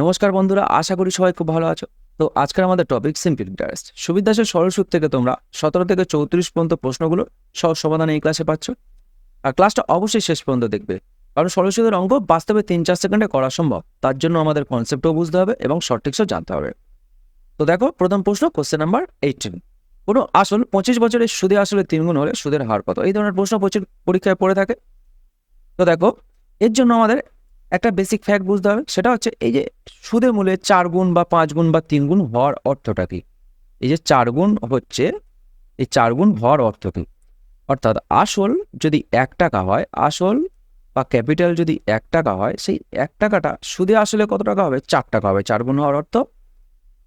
নমস্কার বন্ধুরা, আশা করি সবাই খুব ভালো আছো। তো আজকের আমাদের টপিক সিম্পল ইন্টারেস্ট সুবিধাসের সরল সূত্র থেকে তোমরা সতেরো থেকে চৌত্রিশ পর্যন্ত প্রশ্নগুলো সহজ সমাধান এই ক্লাসে পাচ্ছ। আর ক্লাসটা অবশ্যই শেষ পর্যন্ত দেখবে। কারণ সরল সূত্রের অঙ্ক বাস্তবে তিন চার সেকেন্ডে করা সম্ভব। তার জন্য আমাদের কনসেপ্টও বুঝতে হবে এবং ট্রিক্সও জানতে হবে। তো দেখো, প্রথম প্রশ্ন কোশ্চেন নাম্বার এইটিন কোনো আসল পঁচিশ বছরের সুদে আসলে তিন গুণ হলে সুদের হার কত? এই ধরনের প্রশ্ন প্রচুর পরীক্ষায় পড়ে থাকে। তো দেখো, এর জন্য আমাদের একটা বেসিক ফ্যাক্ট বুঝতে হবে, সেটা হচ্ছে এই যে সুদের মূল্যে চার গুণ বা পাঁচ গুণ বা তিন গুণ হওয়ার অর্থটা কি? এই যে চার গুণ হচ্ছে, এই চার গুণ হওয়ার অর্থ কি? অর্থাৎ আসল যদি এক টাকা হয়, আসল বা ক্যাপিটাল যদি এক টাকা হয়, সেই এক টাকাটা সুদে আসলে কত টাকা হবে? চার টাকা হবে। চার গুণ হওয়ার অর্থ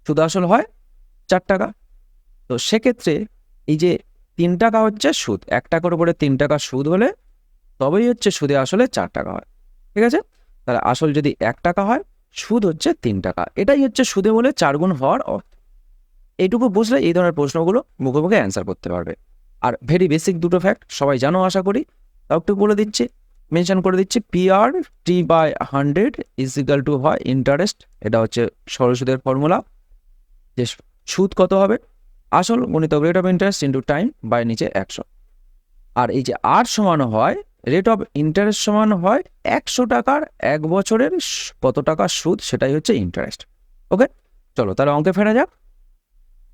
সুদ আসল হয় চার টাকা। তো সেক্ষেত্রে এই যে তিন টাকা হচ্ছে সুদ, এক টাকার উপরে তিন টাকা সুদ হলে তবেই হচ্ছে সুদে আসলে চার টাকা হয়। ঠিক আছে? তাহলে আসল যদি এক টাকা হয়, সুদ হচ্ছে তিন টাকা। এটাই হচ্ছে সুদে বলে চার গুণ হওয়ার অর্থ। এইটুকু বুঝলে এই ধরনের প্রশ্নগুলো মুখে মুখে অ্যান্সার করতে পারবে। আর ভেরি বেসিক দুটো ফ্যাক্ট সবাই জানো, আশা করি। তাও একটু বলে দিচ্ছি। মেনশন করে দিচ্ছি P R T by hundred is equal to হয় ইন্টারেস্ট এটা হচ্ছে সরল সুদের ফর্মুলা যে সুদ কত হবে? আসল গণিত rate of interest into time by নিচে একশো। আর এই যে আর সমান হয় রেট অফ ইন্টারেস্ট সমান হয় একশো টাকার এক বছরের কত টাকা সুদ, সেটাই হচ্ছে ইন্টারেস্ট ওকে চলো, তাহলে অঙ্কে ফেরা যাক।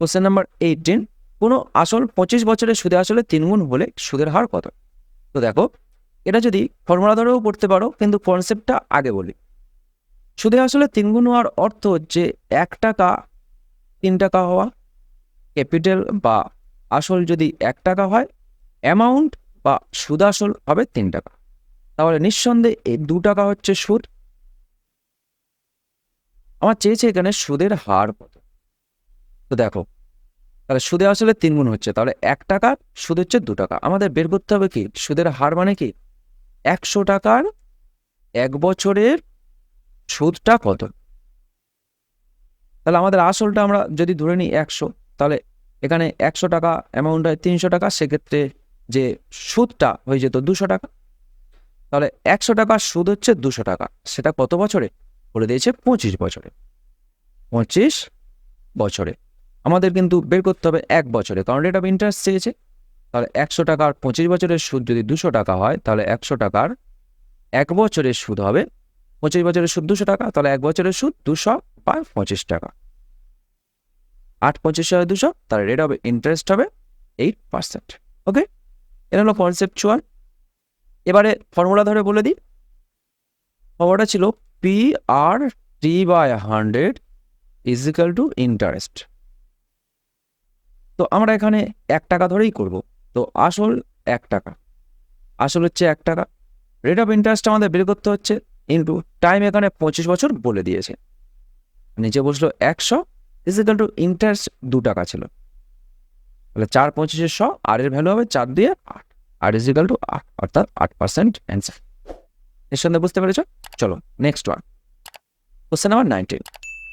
কোশ্চেন নাম্বার এইটিন কোনো আসল পঁচিশ বছরের সুদে আসলে তিন গুণ হলে সুদের হার কত? তো দেখো, এটা যদি ফর্মুলা ধরেও পড়তে পারো, কিন্তু কনসেপ্টটা আগে বলি। সুদে আসলে তিন গুণ হওয়ার অর্থ হচ্ছে এক টাকা, তিন টাকা হওয়া। ক্যাপিটাল বা আসল যদি এক টাকা হয় অ্যামাউন্ট বা সুদ আসল হবে তিন টাকা। তাহলে নিঃসন্দেহে এই দু টাকা হচ্ছে সুদ। আমার চেয়েছে এখানে সুদের হার কত? তো দেখো, তাহলে সুদে আসলে তিন গুণ হচ্ছে, তাহলে এক টাকার সুদ হচ্ছে দু টাকা। আমাদের বের করতে হবে কি? সুদের হার মানে কি? একশো টাকার এক বছরের সুদটা কত? তাহলে আমাদের আসলটা আমরা যদি ধরে নিই একশো, তাহলে এখানে একশো টাকা অ্যামাউন্ট হয় তিনশো টাকা, সেক্ষেত্রে যে সুদটা হয়ে যেত দুশো টাকা। তাহলে একশো টাকার সুদ হচ্ছে দুশো টাকা। সেটা কত বছরে? বলে দিয়েছে পঁচিশ বছরে। পঁচিশ বছরে। আমাদের কিন্তু বের করতে হবে এক বছরে। কারণ রেট অফ ইন্টারেস্ট চেয়েছে। তাহলে একশো টাকার পঁচিশ বছরের সুদ যদি দুশো টাকা হয়, তাহলে একশো টাকার এক বছরের সুদ হবে পঁচিশ বছরের সুদ দুশো টাকা। তাহলে এক বছরের সুদ দুশো বা পঁচিশ টাকা। আট পঁচিশ হয় দুশো, তাহলে রেট অফ ইন্টারেস্ট হবে এইট পার্সেন্ট ওকে এটা হলো কনসেপচুয়াল এবারে ফর্মুলা ধরে বলে দিই। ফর্মুলাটা ছিল P R T by hundred is equal to interest তো আমরা এখানে এক টাকা ধরেই করব। তো আসল এক টাকা। আসল হচ্ছে এক টাকা। রেট অফ ইন্টারেস্ট আমাদের বের করতে হচ্ছে ইন্টু টাইম এখানে পঁচিশ বছর বলে দিয়েছে। নিচে বসল একশো ইজিক্যাল টু ইন্টারেস্ট দু টাকা ছিল। তাহলে চার পঁচিশের শ, আর এর ভ্যালু হবে চার দিয়ে আট। আর ইজিক্যাল টু আট, অর্থাৎ আট পার্সেন্ট অ্যান্সার সঙ্গে বুঝতে পেরেছ? চলো next one question number nineteen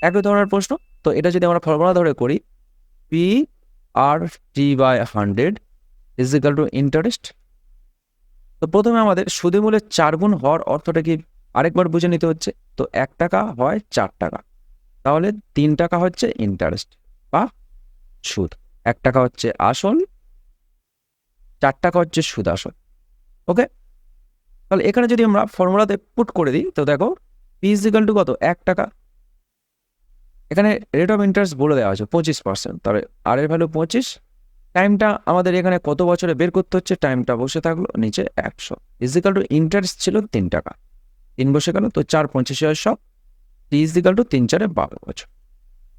একই ধরনের প্রশ্ন, তো এটা যদি আমরা ফর্মুলা ধরে করি P R T by hundred is equal to interest তো প্রথমে আমাদের সুদে মূল্যে চার গুণ হওয়ার অর্থটা কি? আরেকবার বুঝে নিতে হচ্ছে, তো এক টাকা হয় চার টাকা। তাহলে তিন টাকা হচ্ছে ইন্টারেস্ট বা সুদ। এক টাকা হচ্ছে আসল, চার টাকা হচ্ছে সুদ আসল ওকে তাহলে এখানে যদি আমরা ফর্মুলাতে পুট করে দিই, তো দেখো পি ইজিক্যাল টু কত? এক টাকা। এখানে রেট অফ ইন্টারেস্ট বলে দেওয়া আছে, পঁচিশ পার্সেন্ট তাহলে আর এর ভ্যালু পঁচিশ। টাইমটা আমাদের এখানে কত বছরে বের করতে হচ্ছে? টাইমটা বসে থাকল নিচে একশো। ইজিক্যাল টু ইন্টারেস্ট ছিল তিন টাকা। তিন বসে গেল, তো চার পঁচিশে সব টি ইজিক্যাল টু তিন চারে বারো বছর।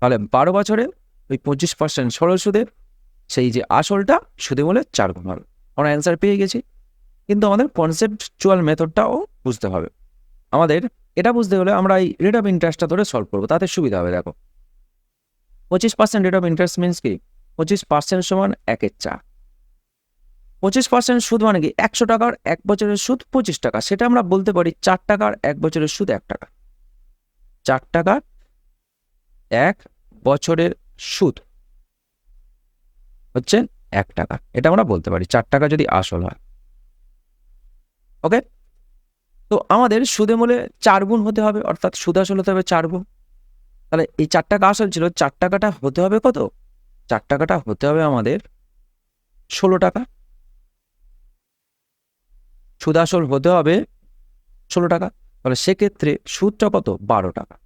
তাহলে বারো বছরে ওই পঁচিশ পার্সেন্ট সরল সুদে সেই যে আসলটা সুদে বলে চার গুণ হবে। আমরা অ্যান্সার পেয়ে গেছি। কিন্তু আমাদের কনসেপচুয়াল মেথডটাও বুঝতে হবে। আমাদের এটা বুঝতে হলে আমরা এই রেট অফ ইন্টারেস্টটা ধরে সলভ করব, তাতে সুবিধা হবে, দেখো। পঁচিশ percent rate of interest means কি? পঁচিশ পার্সেন্ট সমান একের চা পঁচিশ পার্সেন্ট সুদ মানে কি? একশো টাকার এক বছরের সুদ পঁচিশ টাকা। সেটা আমরা বলতে পারি চার টাকার এক বছরের সুদ এক টাকা। চার টাকার এক বছরের সুদ। হচ্ছে এক টাকা। এটা আমরা বলতে পারি, চার টাকা যদি আসল হয়। ওকে? তো আমাদের সুদে মূলে চার গুণ হতে হবে, অর্থাৎ সুদ আসল হতে হবে চার গুণ। তাহলে এই চার টাকা আসল ছিল, চার টাকাটা হতে হবে কত? চার টাকাটা হতে হবে আমাদের ষোলো টাকা। সুদ আসল হতে হবে ষোলো টাকা। তাহলে সেক্ষেত্রে সুদটা কত? বারো টাকা।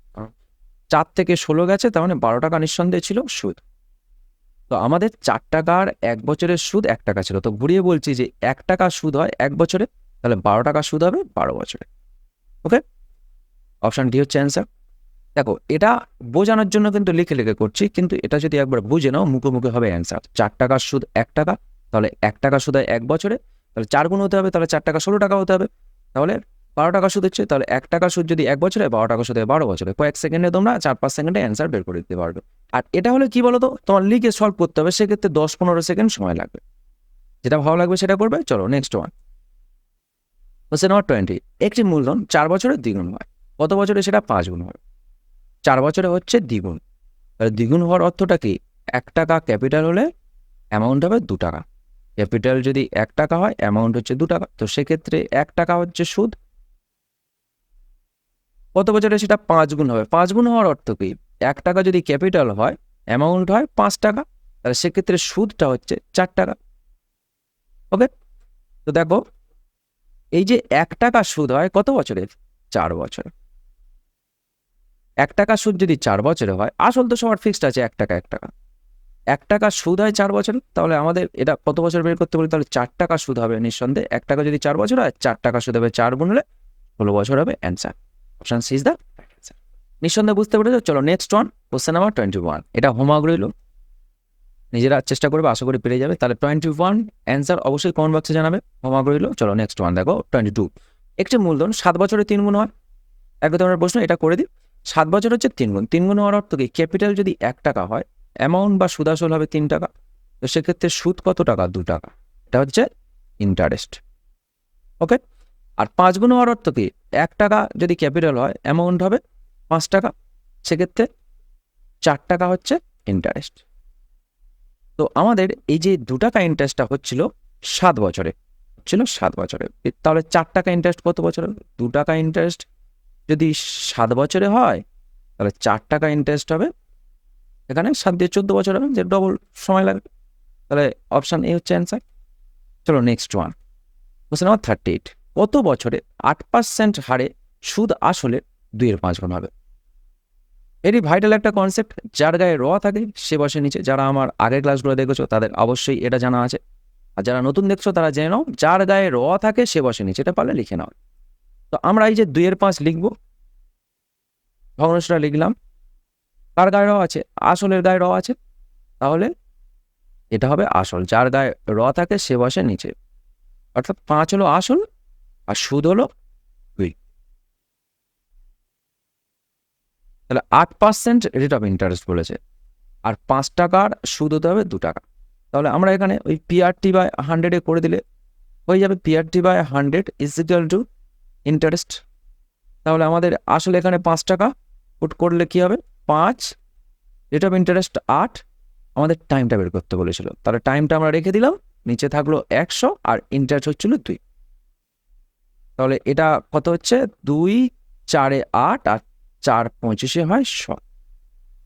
চার থেকে ষোলো গেছে, তার মানে বারো টাকা নিঃসন্দেহে ছিল সুদ। তো আমাদের চার টাকার এক বছরের সুদ এক টাকা ছিল। তো ঘুরিয়ে বলছি যে এক টাকা সুদ হয় এক বছরে, তাহলে বারো টাকা সুদ হবে বারো বছরে। ওকে? অপশান ডি হচ্ছে অ্যান্সার। দেখো, এটা বোঝানোর জন্য কিন্তু লিখে লিখে করছি, কিন্তু এটা যদি একবার বুঝে নাও মুখে মুখে হবে অ্যান্সার। চার টাকার সুদ এক টাকা, তাহলে এক টাকা সুদ হয় এক বছরে, তাহলে চার গুণ হতে হবে, তাহলে চার টাকা ষোলো টাকা হতে হবে, তাহলে বারো টাকা সুদ হচ্ছে তাহলে এক টাকা সুদ যদি এক বছরে, বারো টাকা সুদ বারো বছরে। কয়েক সেকেন্ডে তোমরা চার পাঁচ সেকেন্ডে অ্যান্সার বের করে দিতে পারবে। আর এটা হলে কি বলো তো তোমার লিখে সলভ করতে হবে, সেক্ষেত্রে দশ পনেরো সেকেন্ড সময় লাগবে। যেটা ভালো লাগবে সেটা করবে, চলো next one question number twenty একটি মূলধন চার বছরের দ্বিগুণ হয়। কত বছরে সেটা? পাঁচ গুণ হয়। চার বছরে হচ্ছে দ্বিগুণ। তাহলে দ্বিগুণ হওয়ার অর্থটা কি? এক টাকা ক্যাপিটাল হলে অ্যামাউন্ট হবে দু টাকা। ক্যাপিটাল যদি এক টাকা হয় অ্যামাউন্ট হচ্ছে দু টাকা। তো সেক্ষেত্রে এক টাকা হচ্ছে সুদ কত বছরে সেটা পাঁচ গুণ হবে? পাঁচ গুণ হওয়ার অর্থ কি? এক টাকা যদি ক্যাপিটাল হয় অ্যামাউন্ট হয় পাঁচ টাকা, তাহলে সেক্ষেত্রে সুদটা হচ্ছে চার টাকা। ওকে? তো দেখো, এই যে এক টাকা সুদ হয় কত বছরে? চার বছর। এক টাকা সুদ যদি চার বছরে হয়, আসল তো সবার ফিক্সড আছে, এক টাকা এক টাকা। এক টাকা সুদ হয় চার বছর, তাহলে আমাদের এটা কত বছর বের করতে বলি? তাহলে চার টাকা সুদ হবে নিঃসন্দেহে। এক টাকা যদি চার বছর হয়, চার টাকা সুদ হবে, চার গুণ হলে ষোলো বছর হবে অ্যান্সার অপশন ইজ দ্য নিঃসন্দেহে বুঝতে পেরেছ চলো next one question number twenty one এটা হোমওয়ার্ক রইল। নিজেরা চেষ্টা করবে, আশা করি পেরে যাবে। তাহলে টোয়েন্টি ওয়ান অ্যান্সার অবশ্যই কমেন্ট বক্সে জানাবে। হোমওয়ার্ক রইল, চলো নেক্সট ওয়ান দেখো টোয়েন্টি টু একটি মূলধন সাত বছরে তিন গুণ হয়। এক ধরনের প্রশ্ন, এটা করে দিই। সাত বছর হচ্ছে তিন গুণ তিন গুণ হওয়ার অর্থ কি? ক্যাপিটাল যদি এক টাকা হয় অ্যামাউন্ট বা সুদাসল হবে তিন টাকা। তো সেক্ষেত্রে সুদ কত টাকা? দু টাকা। এটা হচ্ছে ইন্টারেস্ট ওকে আর পাঁচ গুণ হওয়ার অর্থ কি? এক টাকা যদি ক্যাপিটাল হয় অ্যামাউন্ট হবে পাঁচ টাকা। সেক্ষেত্রে চার টাকা হচ্ছে ইন্টারেস্ট তো আমাদের এই যে দু টাকা ইন্টারেস্টটা হচ্ছিল সাত বছরে, হচ্ছিল সাত বছরে। তাহলে চার টাকা ইন্টারেস্ট কত বছরে দু টাকা ইন্টারেস্ট যদি সাত বছরে হয়, তাহলে চার টাকা ইন্টারেস্ট হবে, এখানে সাত দিয়ে চোদ্দ বছর হবে, যে ডবল সময় লাগবে। তাহলে অপশান এ হচ্ছে অ্যান্সার চলো next one question number thirty eight কত বছরে আট পার্সেন্ট হারে সুদ আসলে দুইয়ের পাঁচ গুণ হবে? এটি ভাইটাল একটা কনসেপ্ট যার গায়ে র থাকে, সে বসে নিচে। যারা আমার আগের ক্লাসগুলো দেখেছ, তাদের অবশ্যই এটা জানা আছে। আর যারা নতুন দেখছ, তারা জেনে নাও, যার গায়ে র থাকে, সে বসে নিচে। এটা পারলে লিখে নাও। তো আমরা এই যে দুইয়ের পাঁচ লিখব, ভগ্নাংশটা লিখলাম। কার গায়ে র আছে? আসলের গায়ে র আছে। তাহলে এটা হবে আসল। যার গায়ে র থাকে, সে বসে নিচে। অর্থাৎ পাঁচ হলো আসল আর সুদ হলো দুই। তাহলে আট পার্সেন্ট রেট অফ ইন্টারেস্ট বলেছে। আর পাঁচ টাকার সুদ হতে হবে দু টাকা। তাহলে আমরা এখানে ওই পিআরটি বাই হান্ড্রেডে করে দিলে হয়ে যাবে P R T by hundred is equal to interest তাহলে আমাদের আসলে এখানে পাঁচ টাকা পুট করলে কি হবে? পাঁচ রেট অফ ইন্টারেস্ট আট, আমাদের টাইমটা বের করতে বলেছিল। তাহলে টাইমটা আমরা রেখে দিলাম, নিচে থাকল একশো আর ইন্টারেস্ট হচ্ছিল দুই। তাহলে এটা কত হচ্ছে? দুই, চারে আট আর চার পঁচিশে হয় শ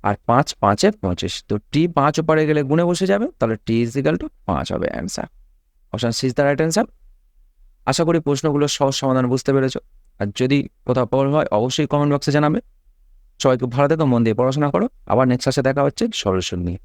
আর পাঁচ, পাঁচে পঁচিশ। তো টি পাঁচ ওপারে গেলে গুণে বসে যাবে, তাহলে টি ইজ ইকাল টু পাঁচ হবে answer option C is the right answer আশা করি প্রশ্নগুলোর সহজ সমাধান বুঝতে পেরেছ। আর যদি কোথাও পড় হয়, অবশ্যই কমেন্ট বক্সে জানাবে। সবাই খুব ভালো থেকো, মন দিয়ে পড়াশোনা করো। আবার নেক্সট ক্লাসে দেখা হচ্ছে, সলিউশন নিয়ে।